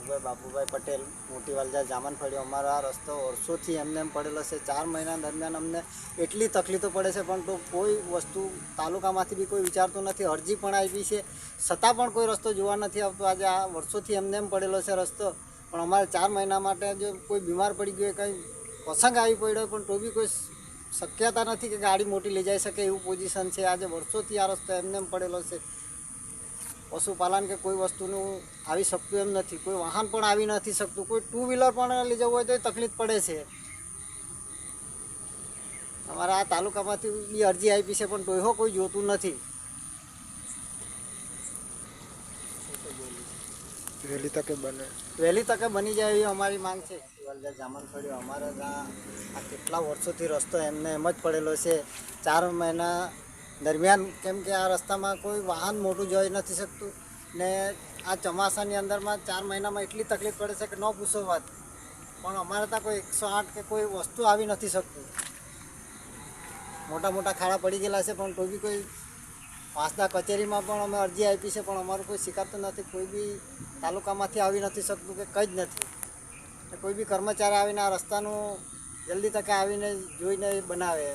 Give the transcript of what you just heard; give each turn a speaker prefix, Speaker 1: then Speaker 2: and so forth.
Speaker 1: બાપુભાઈ પટેલ મોટી વાલજા જામનફળી અમારો આ રસ્તો વર્ષોથી એમને એમ પડેલો છે. ચાર મહિના દરમિયાન અમને એટલી તકલીફો પડે છે, પણ તો કોઈ વસ્તુ તાલુકામાંથી બી કોઈ વિચારતું નથી. અરજી પણ આવી છે. છતાં પણ કોઈ રસ્તો જોવા નથી આવતો. આજે આ વર્ષોથી એમને એમ પડેલો છે રસ્તો. પણ અમારે ચાર મહિના માટે જો કોઈ બીમાર પડી ગયો કંઈ પ્રસંગ આવી પડ્યો પણ તો બી કોઈ શક્યતા નથી કે ગાડી મોટી લઈ જઈ શકે એવું પોઝિશન છે. આજે વર્ષોથી આ રસ્તો એમને એમ પડેલો છે. પશુપાલન કે કોઈ વસ્તુનું આવી શકતું એમ નથી કોઈ વાહન પણ આવી નથી શકતું કોઈ ટુ વ્હીલર પણ લઈ જવું હોય તો તકલીફ પડે છે. અમારા આ તાલુકામાંથી બી અરજી આપી છે પણ તોય કોઈ જોતું નથી.
Speaker 2: વહેલી તકે બને.
Speaker 1: વહેલી તકે બની જાય એવી અમારી માંગ છે. વલજા જામન પડ્યો અમારે ત્યાં આ કેટલા વર્ષોથી રસ્તો એમને એમ જ પડેલો છે. ચાર મહિના દરમિયાન કેમ કે આ રસ્તામાં કોઈ વાહન મોટું જઈ નથી શકતું ને આ ચોમાસાની અંદરમાં ચાર મહિનામાં એટલી તકલીફ પડે છે કે ન પૂછો વાત. પણ અમારે ત્યાં કોઈ એકસો આઠ કે કોઈ વસ્તુ આવી નથી શકતું. મોટા મોટા ખાડા પડી ગયેલા છે, પણ કોઈ બી કોઈ વાંસદા કચેરીમાં પણ અમે અરજી આપી છે, પણ અમારું કોઈ શીખાતું નથી. કોઈ બી તાલુકામાંથી આવી નથી શકતું કે કંઈ જ નથી. કોઈ બી કર્મચારી આવીને આ રસ્તાનું જલ્દી તકે આવીને જોઈને બનાવે.